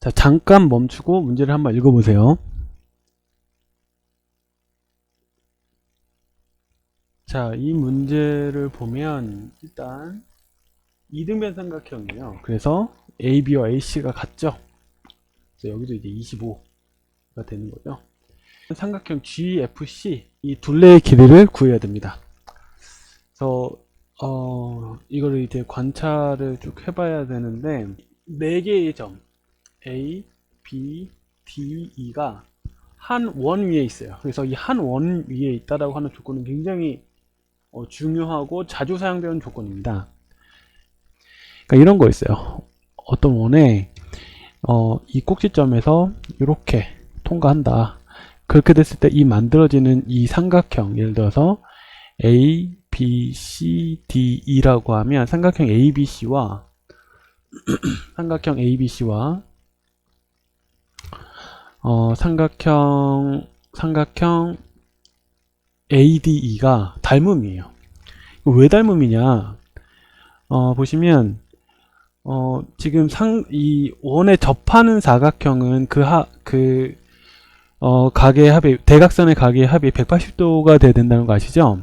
자, 잠깐 멈추고 문제를 한번 읽어보세요. 자, 이 문제를 보면 일단 이등변 삼각형이에요. 그래서 AB와 AC가 같죠? 그래서 여기도 이제 25가 되는 거죠. 삼각형 GFC 이 둘레의 길이를 구해야 됩니다. 그래서 어 이거를 이제 관찰을 쭉 해봐야 되는데 네 개의 점 A, B, D, E가 한 원 위에 있어요. 그래서 이 한 원 위에 있다라고 하는 조건은 굉장히 어, 중요하고 자주 사용되는 조건입니다. 그러니까 이런 거 있어요. 어떤 원에 어, 이 꼭지점에서 이렇게 통과한다. 그렇게 됐을 때 이 만들어지는 이 삼각형 예를 들어서 A, B, C, D, E라고 하면 삼각형 ABC와 삼각형 ABC와 어, 삼각형 삼각형 ADE가 닮음이에요. 왜 닮음이냐? 어, 보시면 어, 지금 상, 이 원에 접하는 사각형은 그 하, 그, 어, 각의 합이, 대각선의 각의 합이 180도가 돼야 된다는 거 아시죠?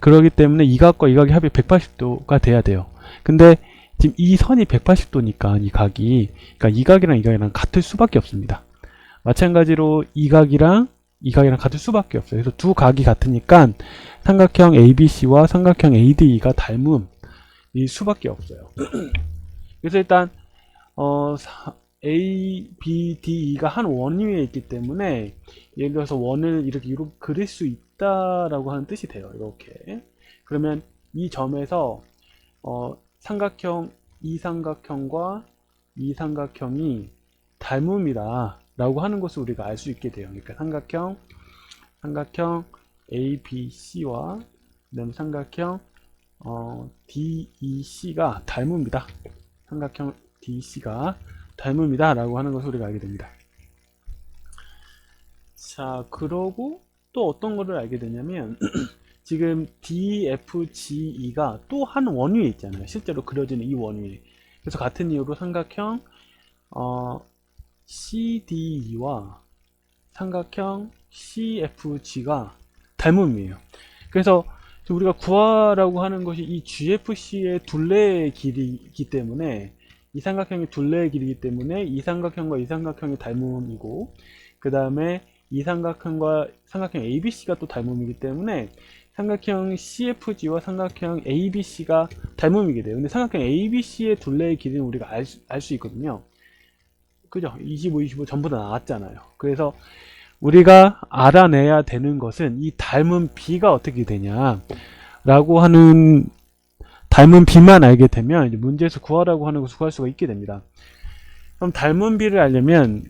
그러기 때문에 이 각과 이 각의 합이 180도가 돼야 돼요. 근데 지금 이 선이 180도니까 이 각이, 그러니까 이 각이랑 이 각이랑 같을 수밖에 없습니다. 마찬가지로 이 각이랑 이 각이랑 같을 수밖에 없어요. 그래서 두 각이 같으니까 삼각형 ABC와 삼각형 ADE가 닮음 일 수밖에 없어요. 그래서 일단 어, 사- A, B, D, E가 한 원 위에 있기 때문에 예를 들어서 원을 이렇게 이렇게 그릴 수 있다라고 하는 뜻이 돼요. 이렇게 그러면 이 점에서 어, 삼각형 이 삼각형과 이 삼각형이 닮음이다 라고 하는 것을 우리가 알 수 있게 돼요. 그러니까 삼각형 삼각형 A, B, C와 그다음 삼각형 어, DEC가 닮음이다. 삼각형 DC가 닮음이다 라고 하는 것을 우리가 알게 됩니다. 자, 그러고 또 어떤 거를 알게 되냐면 지금 DFGE가 또 한 원 위에 있잖아요. 실제로 그려지는 이 원 위에. 그래서 같은 이유로 삼각형 어, CDE와 삼각형 CFG가 닮음이에요. 그래서 우리가 구하라고 하는 것이 이 GFC의 둘레의 길이기 때문에 이 삼각형의 둘레의 길이기 때문에 이 삼각형과 이 삼각형의 닮음이고 그 다음에 이 삼각형과 삼각형 ABC가 또 닮음이기 때문에 삼각형 CFG와 삼각형 ABC가 닮음이게 돼요. 근데 삼각형 ABC의 둘레의 길이는 우리가 알 수 있거든요. 그죠? 25, 25 전부 다 나왔잖아요. 그래서 우리가 알아내야 되는 것은 이 닮은 B가 어떻게 되냐 라고 하는 닮은 B만 알게 되면 문제에서 구하라고 하는 것을 구할 수가 있게 됩니다. 그럼 닮은 B를 알려면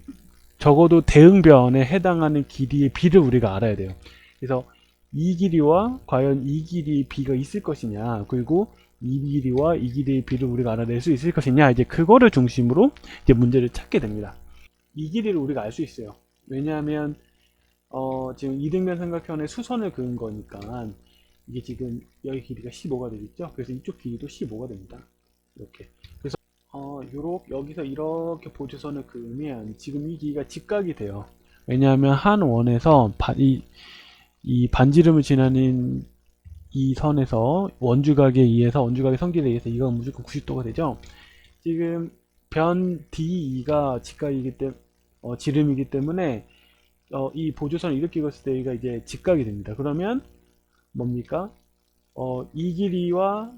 적어도 대응변에 해당하는 길이의 B를 우리가 알아야 돼요. 그래서 이 길이와 과연 이 길이의 B가 있을 것이냐 그리고 이 길이와 이 길이의 B를 우리가 알아낼 수 있을 것이냐 이제 그거를 중심으로 이제 문제를 찾게 됩니다. 이 길이를 우리가 알 수 있어요. 왜냐하면 어, 지금 이등변 삼각형의 수선을 그은 거니까 이게 지금 여기 길이가 15가 되겠죠? 그래서 이쪽 길이도 15가 됩니다. 이렇게. 그래서 어, 요렇게 여기서 이렇게 보조선을 그으면 지금 이 길이가 직각이 돼요. 왜냐하면 한 원에서 바, 이, 이 반지름을 지나는 이 선에서 원주각에 의해서 원주각의 성질에 의해서 이가 무조건 90도가 되죠. 지금 변 DE가 직각이기 때문에 어, 지름이기 때문에 어, 이 보조선을 이렇게 그었을 때 얘가 이제 직각이 됩니다. 그러면 뭡니까? 어, 이 길이와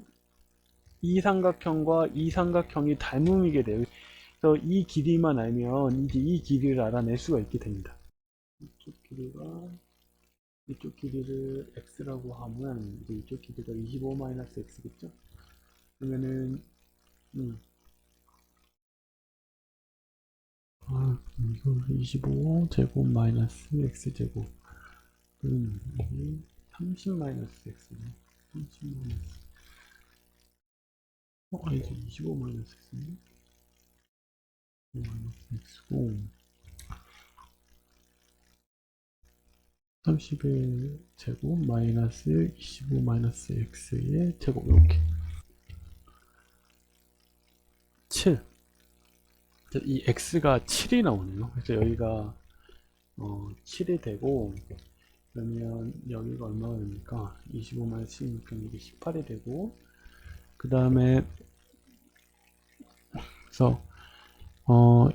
이 삼각형과 이 삼각형이 닮음이게 돼요. 그래서 이 길이만 알면 이제 이 길이를 알아낼 수가 있게 됩니다. 이쪽 길이가 이쪽 길이를 x라고 하면 이제 이쪽 길이가 25-x겠죠? 그러면은 음, 아, 이거 25 제곱 마이너스 x 제곱. 음, 이게 30 마이너스 x네. 30 마이너스. 어, 아니지 25 마이너스 x네 25 마이너스 x고 30의 제곱 마이너스 25 마이너스 x의 제곱 이렇게 7 자, 이 x가 7이 나오네요. 그래서 여기가 어, 7이 되고 그러면 여기가 얼마가 됩니까? 25만 7이니까 이게 18이 되고 그 다음에 그래서 어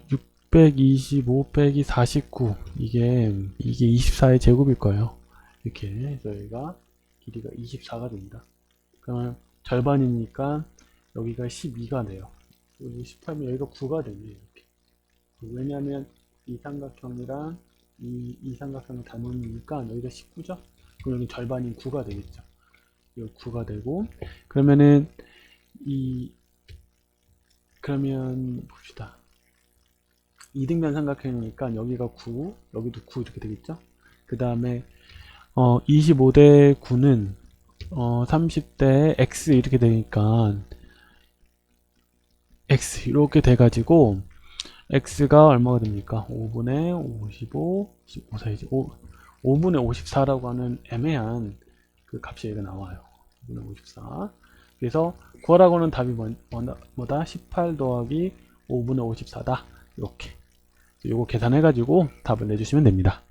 625 빼기 49 이게 이게 24의 제곱일 거예요. 이렇게 여기가 길이가 24가 됩니다. 그러면 절반이니까 여기가 12가 돼요. 여기 18면 여기가 9가 되네 이렇게. 왜냐하면 이 삼각형이랑 이, 이 삼각형을 닮으니까 여기가 19죠? 그럼 여기 절반인 9가 되겠죠. 여기 9가 되고 그러면은 이 그러면 봅시다. 이등변 삼각형이니까 여기가 9, 여기도 9 이렇게 되겠죠? 그 다음에 어 25대 9는 어 30대 x 이렇게 되니까 x 이렇게 돼가지고 x가 얼마가 됩니까? 5분의 55, 15 사이즈 5, 5분의 54라고 하는 애매한 그 값이 여기가 나와요. 5분의 54. 그래서 구하라고 하는 답이 뭐? 뭐다? 18 더하기 5분의 54다. 이렇게. 요거 계산해가지고 답을 내주시면 됩니다.